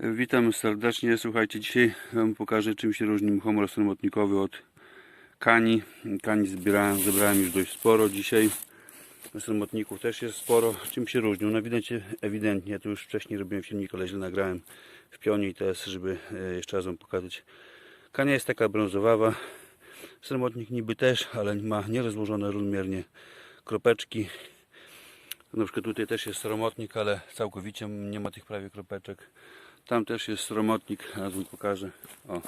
Witam serdecznie. Słuchajcie, dzisiaj Wam pokażę czym się różni muchomor sromotnikowy od kani. Kani zbierałem, zebrałem już dość sporo dzisiaj. Sromotników też jest sporo. Czym się różnią? No widać ewidentnie, to już wcześniej robiłem filmik, ale źle nagrałem w pionie i teraz, żeby e, jeszcze raz Wam pokazać. Kania jest taka brązowawa. Sromotnik niby też, ale ma nierozłożone równomiernie kropeczki. Na przykład tutaj też jest sromotnik, ale całkowicie nie ma tych prawie kropeczek. Tam też jest sromotnik, teraz wam pokażę. O,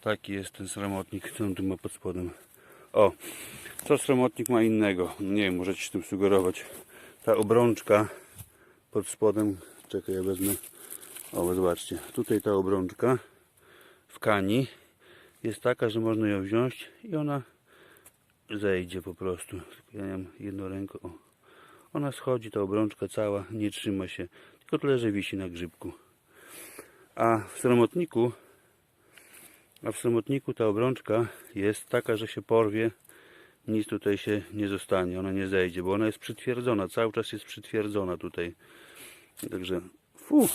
taki jest ten sromotnik, co on tu ma pod spodem. O, co sromotnik ma innego? Nie wiem, możecie się tym sugerować. Ta obrączka pod spodem, czekaj, ja wezmę. O, zobaczcie, tutaj ta obrączka w kani jest taka, że można ją wziąć i ona zejdzie po prostu. Ja mam jedną rękę, o. Ona schodzi, ta obrączka cała, nie trzyma się, tylko tyle, że wisi na grzybku. A w sromotniku, a w sromotniku ta obrączka jest taka, że się porwie, nic tutaj się nie zostanie, ona nie zejdzie, bo ona jest przytwierdzona, cały czas jest przytwierdzona tutaj. Także, fu,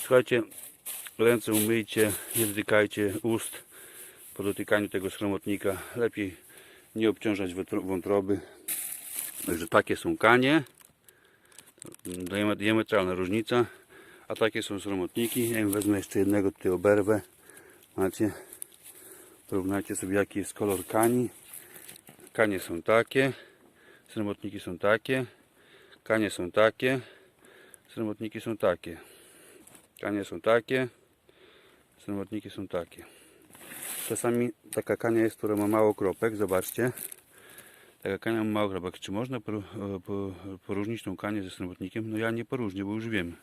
słuchajcie, ręce umyjcie, nie dotykajcie ust po dotykaniu tego sromotnika. Lepiej nie obciążać wątro- wątroby. Także takie są kanie. Diame- Diametralna różnica. A takie są sromotniki. Ja im wezmę jeszcze jednego tutaj oberwę. Macie. Porównajcie sobie jaki jest kolor kani. Kanie są takie. Sromotniki są takie. Kanie są takie. Sromotniki są takie. Kanie są takie. Sromotniki są takie. Czasami taka kania jest, która ma mało kropek. Zobaczcie. Taka kania ma mało kropek. Czy można e, po- poróżnić tą kanię ze sromotnikiem? No ja nie poróżnię, bo już wiem.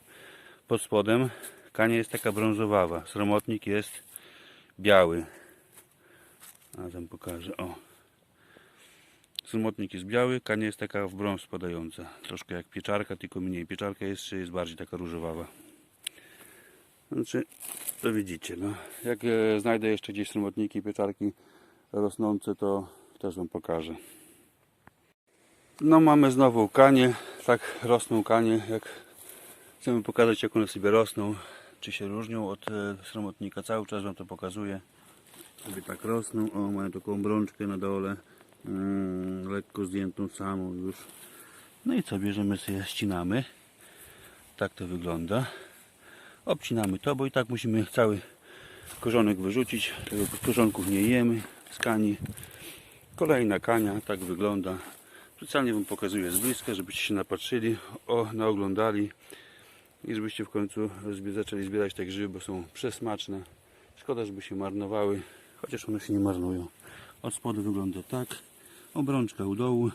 Pod spodem kania jest taka brązowawa. Sromotnik jest biały. Tam pokażę. O. Sromotnik jest biały, kania jest taka w brąz spadająca. Troszkę jak pieczarka, tylko mniej. Pieczarka jest, jest bardziej taka różowawa. Znaczy, to widzicie, no. Jak e, znajdę jeszcze gdzieś sromotniki, pieczarki rosnące, to też Wam pokażę. No mamy znowu kanie, tak rosną kanie, jak chcemy pokazać jak one sobie rosną, czy się różnią od e, sromotnika, cały czas Wam to pokazuję. Sobie tak rosną, o mają taką brączkę na dole, mm, lekko zdjętą samą już. No i co, bierzemy sobie, ścinamy, tak to wygląda. Obcinamy to, bo i tak musimy cały korzonek wyrzucić, tego korzonków nie jemy z kani. Kolejna kania, tak wygląda. Specjalnie Wam pokazuję z bliska, żebyście się napatrzyli, o, naoglądali i żebyście w końcu zaczęli zbierać te grzyby, bo są przesmaczne. Szkoda, żeby się marnowały, chociaż one się nie marnują. Od spodu wygląda tak. Obrączka u dołu,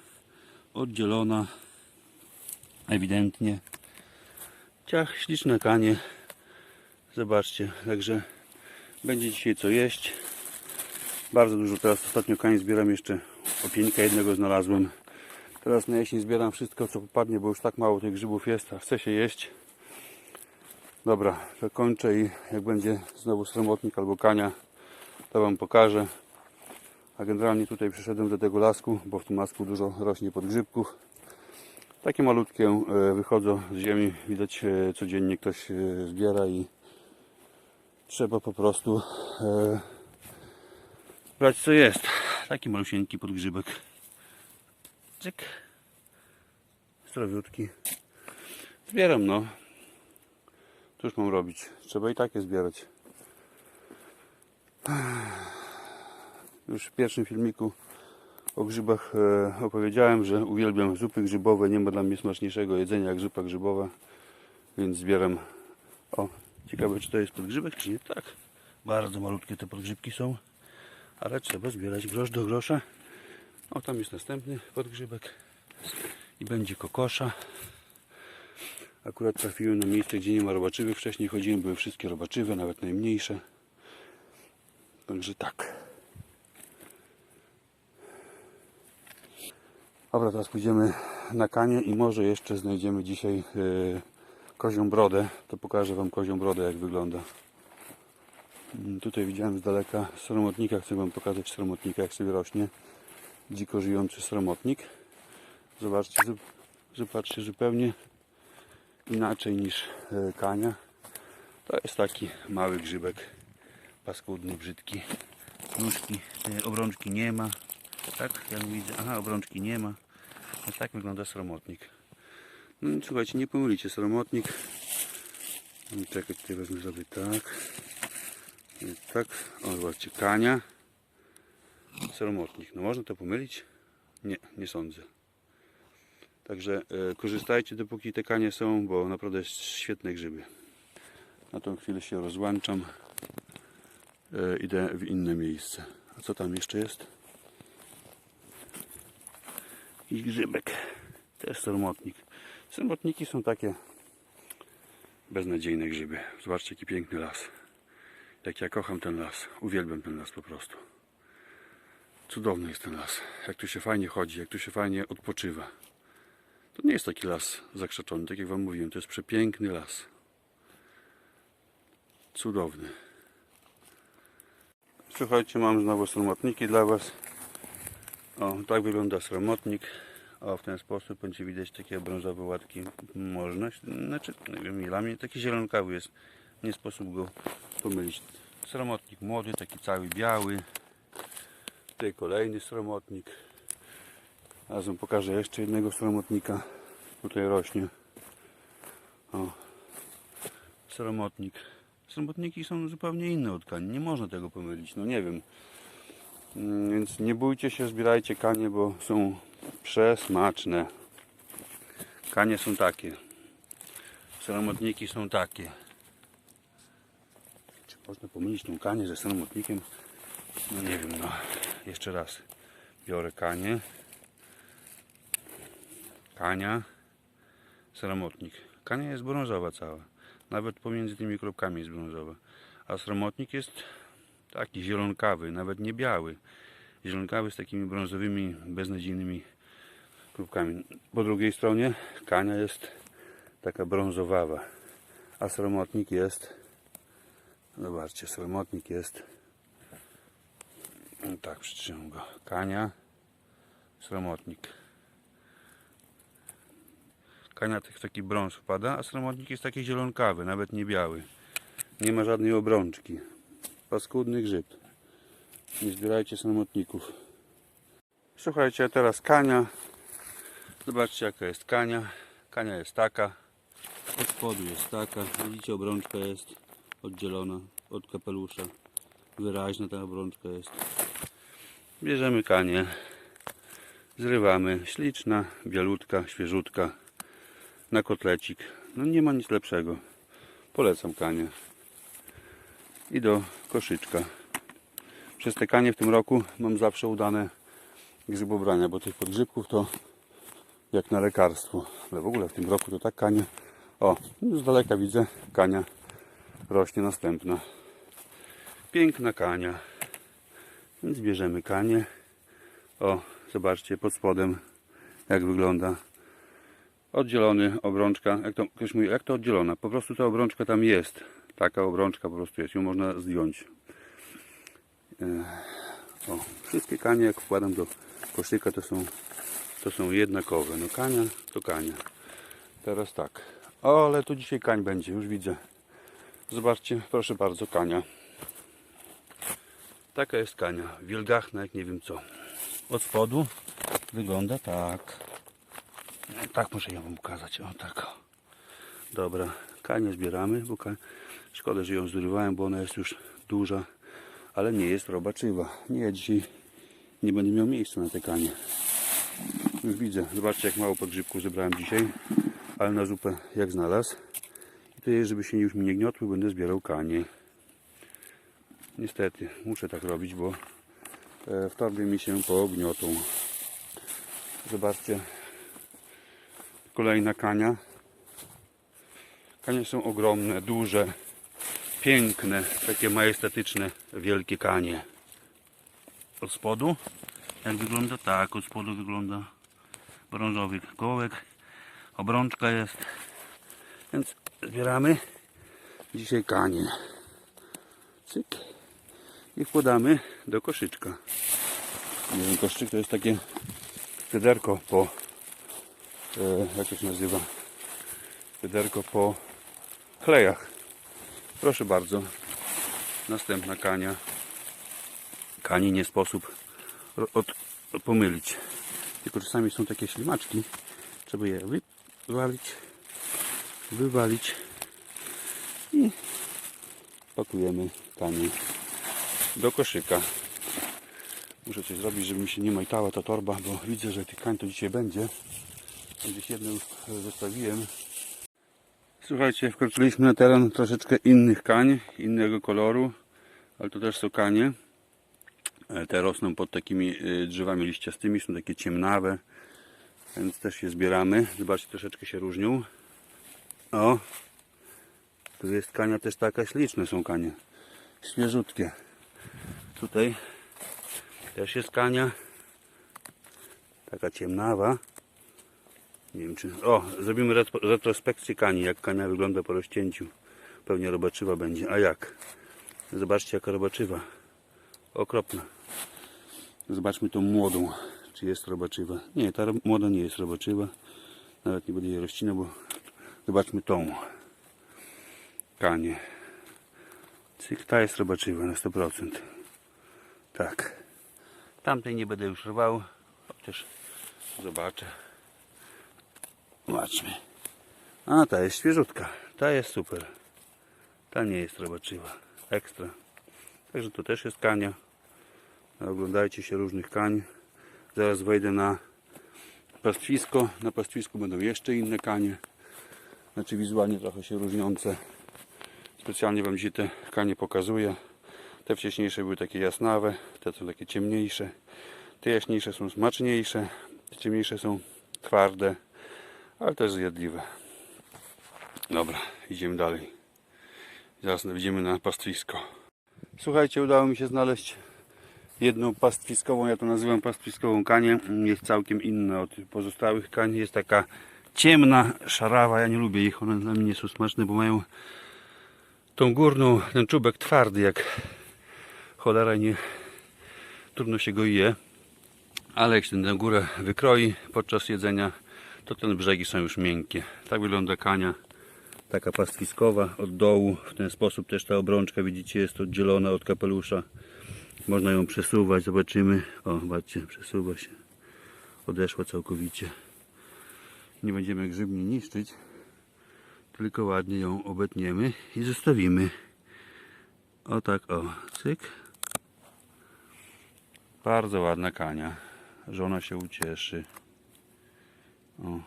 oddzielona, ewidentnie. Ciach, śliczne kanie. Zobaczcie, także będzie dzisiaj co jeść. Bardzo dużo teraz ostatnio kań zbieram jeszcze opieńka jednego znalazłem. Teraz na jesień zbieram wszystko co popadnie, bo już tak mało tych grzybów jest, a chce się jeść. Dobra, to kończę i jak będzie znowu sromotnik albo kania, to Wam pokażę. A generalnie tutaj przyszedłem do tego lasku, bo w tym lasku dużo rośnie podgrzybków. Takie malutkie e, wychodzą z ziemi, widać e, codziennie ktoś e, zbiera i trzeba po prostu brać co jest. Taki malusieńki podgrzybek. Cyk. Zdrowiutki. Zbieram no. Cóż mam robić? Trzeba i takie zbierać. Już w pierwszym filmiku o grzybach e, opowiedziałem, że uwielbiam zupy grzybowe. Nie ma dla mnie smaczniejszego jedzenia jak zupa grzybowa. Więc zbieram. O, ciekawe czy to jest podgrzybek, czy nie? Tak. Bardzo malutkie te podgrzybki są. Ale trzeba zbierać grosz do grosza. O, tam jest następny podgrzybek. I będzie kokosza. Akurat trafiłem na miejsce, gdzie nie ma robaczywych. Wcześniej chodziłem, były wszystkie robaczywe, nawet najmniejsze. Także tak. Dobra, teraz pójdziemy na kanie i może jeszcze znajdziemy dzisiaj yy, kozią brodę. To pokażę Wam kozią brodę, jak wygląda. Mm, Tutaj widziałem z daleka sromotnika. Chcę Wam pokazać sromotnika, jak sobie rośnie. Dziko żyjący sromotnik. Zobaczcie, zobaczcie zupełnie inaczej niż e, kania. To jest taki mały grzybek, paskudny, brzydki. Nóżki, tej obrączki nie ma. Tak, ja widzę. Aha, obrączki nie ma. No tak wygląda sromotnik. No słuchajcie, nie pomylicie, sromotnik. No, Czekaj, tutaj wezmę sobie tak. I tak, o zobaczcie, kania. Sromotnik. No można to pomylić? Nie, nie sądzę. Także e, korzystajcie dopóki te kanie są, bo naprawdę świetne grzyby. Na tą chwilę się rozłączam. E, idę w inne miejsce. A co tam jeszcze jest? I grzybek. Też sromotnik. Sromotniki są takie beznadziejne grzyby. Zobaczcie jaki piękny las. Jak ja kocham ten las. Uwielbiam ten las po prostu. Cudowny jest ten las. Jak tu się fajnie chodzi, jak tu się fajnie odpoczywa. To nie jest taki las zakrzaczony, tak jak Wam mówiłem. To jest przepiękny las. Cudowny. Słuchajcie, mam znowu sromotniki dla Was. O, tak wygląda sromotnik. O, w ten sposób będzie widać takie brązowe łatki. Można, znaczy, nie wiem, dla taki zielonkawy jest. Nie sposób go pomylić. Sromotnik młody, taki cały biały. Tutaj kolejny sromotnik. Razem pokażę jeszcze jednego sromotnika. Tutaj rośnie. O. Sromotnik. Sromotniki są zupełnie inne od kani. Nie można tego pomylić. No nie wiem. Mm, Więc nie bójcie się, zbierajcie kanie, bo są przesmaczne. Kanie są takie. Sromotniki są takie. Czy można pomylić tą kanię ze sromotnikiem? No nie wiem, no. Jeszcze raz. Biorę kanię. Kania. Sromotnik. Kania jest brązowa cała. Nawet pomiędzy tymi kropkami jest brązowa. A sromotnik jest taki zielonkawy, nawet nie biały. Zielonkawy z takimi brązowymi, beznadziejnymi kropkami. Po drugiej stronie kania jest taka brązowawa. A sromotnik jest Zobaczcie, sromotnik jest no tak, przytrzymam go. Kania, sromotnik. Kania tych taki brąz wpada, a sromotnik jest taki zielonkawy, nawet nie biały. Nie ma żadnej obrączki. Paskudny grzyb. Nie zbierajcie sromotników. Słuchajcie, teraz kania. Zobaczcie jaka jest kania. Kania jest taka. Od spodu jest taka. Widzicie, obrączka jest oddzielona od kapelusza. Wyraźna ta obrączka jest. Bierzemy kanię. Zrywamy. Śliczna, bialutka, świeżutka. Na kotlecik. No nie ma nic lepszego. Polecam kanię. I do koszyczka. Przez te kanie w tym roku mam zawsze udane grzybobrania, bo tych podgrzybków to jak na lekarstwo. Ale w ogóle w tym roku to tak kanie. O, z daleka widzę kania rośnie następna. Piękna kania. Więc bierzemy kanię. O, zobaczcie pod spodem jak wygląda. Oddzielony obrączka. Jak to ktoś mówi, jak to oddzielona? Po prostu ta obrączka tam jest. Taka obrączka po prostu jest. Ją można zdjąć. Ech, O, wszystkie kanie jak wkładam do koszyka to są, to są jednakowe. No kania to kania. Teraz tak. O, ale tu dzisiaj kań będzie, już widzę. Zobaczcie, proszę bardzo, kania. Taka jest kania. Wielgachna jak nie wiem co. Od spodu wygląda tak. Tak muszę ją wam pokazać. O tak. Dobra, kanię zbieramy, bo szkoda, że ją zrywałem, bo ona jest już duża, ale nie jest robaczywa. Nie, dzisiaj nie będę miał miejsca na te kanie. Już widzę, zobaczcie jak mało podgrzybków zebrałem dzisiaj, ale na zupę jak znalazł. I tutaj, żeby się już mi nie gniotły, będę zbierał kanie. Niestety, muszę tak robić, bo e, w torbie mi się pogniotą. Zobaczcie, kolejna kania. Kanie są ogromne, duże, piękne, takie majestatyczne, wielkie kanie. Od spodu, jak wygląda? Tak, od spodu wygląda brązowy kołek. Obrączka jest. Więc zbieramy dzisiaj kanie. Cyk. I wkładamy do koszyczka. Nie wiem, koszyczek to jest takie wiaderko po jak to się nazywa? Wiaderko po klejach. Proszę bardzo. Następna kania. Kani nie sposób ro- od, pomylić. Tylko czasami są takie ślimaczki. Trzeba je wywalić, wywalić i pakujemy kanie do koszyka. Muszę coś zrobić, żeby mi się nie majtała ta torba, bo widzę, że tych kań to dzisiaj będzie. Gdzieś jedną już zostawiłem. Słuchajcie, wkroczyliśmy na teren troszeczkę innych kań, innego koloru, ale to też są kanie. E, Te rosną pod takimi e, drzewami liściastymi, są takie ciemnawe, więc też je zbieramy. Zobaczcie, troszeczkę się różnią. O, tu jest kania też taka śliczne są kanie, świeżutkie. Tutaj też jest kania, taka ciemnawa. Nie wiem czy... O, zrobimy retro- retrospekcję kani, jak kania wygląda po rozcięciu. Pewnie robaczywa będzie. A jak? Zobaczcie jaka robaczywa. Okropna. Zobaczmy tą młodą. Czy jest robaczywa? Nie, ta młoda nie jest robaczywa. Nawet nie będę jej rozcinał, bo zobaczmy tą. Kanie. Cyk, ta jest robaczywa na 100%. Tak. Tamtej nie będę już rwał. Chociaż zobaczę. Zobaczmy. A ta jest świeżutka. Ta jest super. Ta nie jest robaczywa. Ekstra. Także to też jest kania. Oglądajcie się różnych kań. Zaraz wejdę na pastwisko. Na pastwisku będą jeszcze inne kanie. Znaczy wizualnie trochę się różniące. Specjalnie Wam dzisiaj te kanie pokazuję. Te wcześniejsze były takie jasnawe, te są takie ciemniejsze. Te jaśniejsze są smaczniejsze, te ciemniejsze są twarde, ale też zjadliwe. Dobra, idziemy dalej. Zaraz wyjdziemy na pastwisko. Słuchajcie, udało mi się znaleźć jedną pastwiskową, ja to nazywam pastwiskową kanię. Jest całkiem inna od pozostałych kań. Jest taka ciemna, szarawa. Ja nie lubię ich, one dla mnie nie są smaczne, bo mają tą górną, ten czubek twardy jak cholera nie trudno się go je. Ale jak się tę górę wykroi podczas jedzenia, to te brzegi są już miękkie. Tak wygląda kania, taka pastwiskowa od dołu. W ten sposób też ta obrączka, widzicie, jest oddzielona od kapelusza. Można ją przesuwać, zobaczymy. O, zobaczcie, przesuwa się. Odeszła całkowicie. Nie będziemy grzybni niszczyć, tylko ładnie ją obetniemy i zostawimy. O tak, o, cyk. Bardzo ładna kania. Żona się ucieszy. O,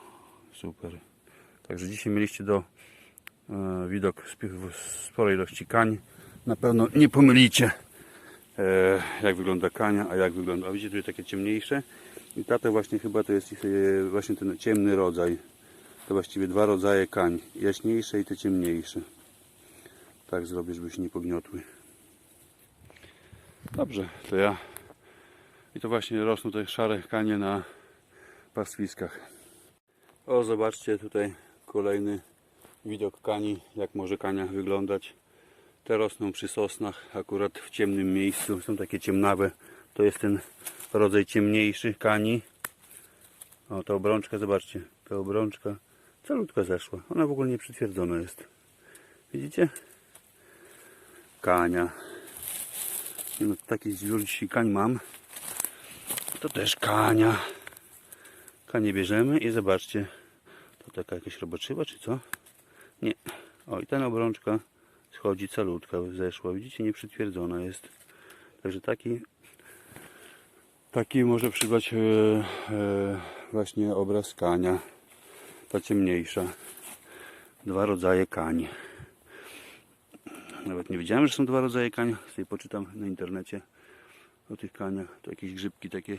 super. Także dzisiaj mieliście do e, widok sp- sporej ilości kań. Na pewno nie pomylicie e, jak wygląda kania, a jak wygląda. A widzicie tutaj takie ciemniejsze. I tata właśnie chyba to jest ich, e, właśnie ten ciemny rodzaj. To właściwie dwa rodzaje kań. Jaśniejsze i te ciemniejsze. Tak zrobię, żeby się nie pogniotły. Dobrze, to ja. I to właśnie rosną te szare kanie na pastwiskach. O, zobaczcie tutaj kolejny widok kani, jak może kania wyglądać. Te rosną przy sosnach, akurat w ciemnym miejscu. Są takie ciemnawe. To jest ten rodzaj ciemniejszy kani. O, ta obrączka, zobaczcie. Ta obrączka calutka zeszła. Ona w ogóle nie przytwierdzona jest. Widzicie? Kania. No, takich dzisiaj kań mam. To też kania. Kanie bierzemy i zobaczcie. To taka jakaś robaczywa, czy co? Nie. O, i ta obrączka schodzi calutka, zeszła. Widzicie, nieprzytwierdzona jest. Także taki taki może przybrać e, e, właśnie obraz kania. Ta ciemniejsza. Dwa rodzaje kań. Nawet nie wiedziałem, że są dwa rodzaje kań. Sobie poczytam na internecie o tych kaniach. To jakieś grzybki takie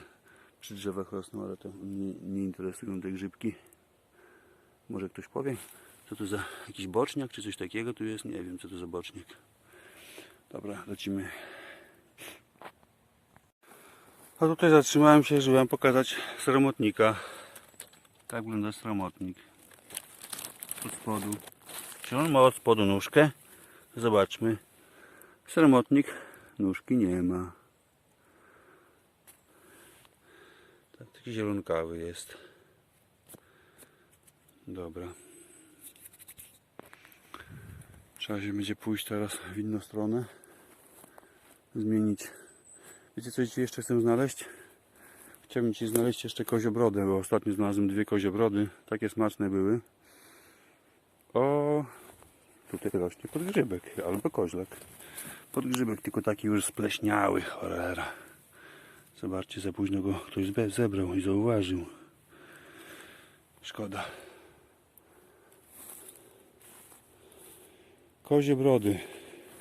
przy drzewach rosną, ale to mnie nie interesują te grzybki. Może ktoś powie, co to za jakiś boczniak, czy coś takiego tu jest? Nie wiem, co to za boczniak. Dobra, lecimy. A tutaj zatrzymałem się, żeby wam pokazać sromotnika. Tak wygląda sromotnik. Od spodu. Czy on ma od spodu nóżkę? Zobaczmy. Sromotnik nóżki nie ma. Taki zielonkawy jest. Dobra. Trzeba się będzie pójść teraz w inną stronę. Zmienić. Wiecie co dzisiaj jeszcze chcę znaleźć? Chciałbym ci znaleźć jeszcze koziobrodę, bo ostatnio znalazłem dwie koziobrody. Takie smaczne były. O, tutaj rośnie podgrzybek albo koźlak. Podgrzybek, tylko taki już spleśniały, cholera. Zobaczcie, za późno go ktoś zebrał i zauważył. Szkoda. Kozie brody.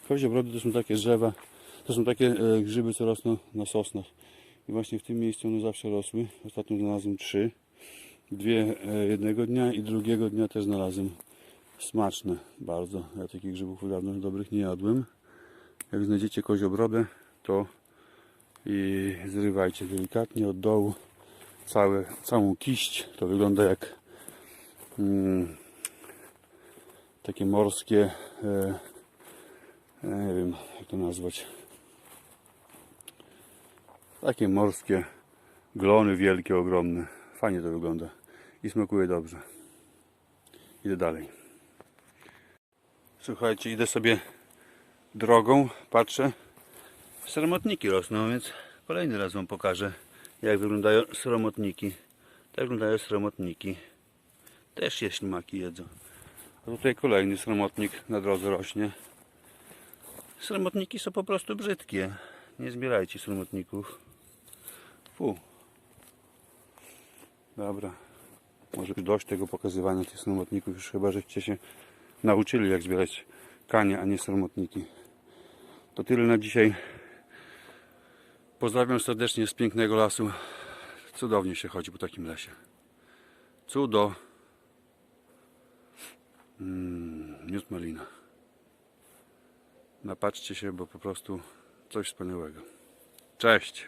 Kozie brody to są takie drzewa, to są takie e, grzyby, co rosną na sosnach. I właśnie w tym miejscu one zawsze rosły. Ostatnio znalazłem trzy. Dwie e, jednego dnia i drugiego dnia też znalazłem. Smaczne bardzo. Ja takich grzybów dawno dobrych nie jadłem. Jak znajdziecie koziobrodę, to i zrywajcie delikatnie od dołu całe, całą kiść. To wygląda jak mm, takie morskie, e, nie wiem jak to nazwać, takie morskie glony wielkie, ogromne. Fajnie to wygląda i smakuje dobrze. Idę dalej. Słuchajcie, idę sobie drogą, patrzę. Sromotniki rosną, więc kolejny raz Wam pokażę, jak wyglądają sromotniki. Tak wyglądają sromotniki. Też się ślimaki jedzą. A tutaj kolejny sromotnik na drodze rośnie. Sromotniki są po prostu brzydkie. Nie zbierajcie sromotników. Fu. Dobra. Może dość tego pokazywania tych sromotników. Już chyba, żeście się nauczyli jak zbierać kanie, a nie sromotniki. To tyle na dzisiaj. Pozdrawiam serdecznie z pięknego lasu. Cudownie się chodzi po takim lesie. Cudo. Mm, miód malina. Napatrzcie się, bo po prostu coś wspaniałego. Cześć.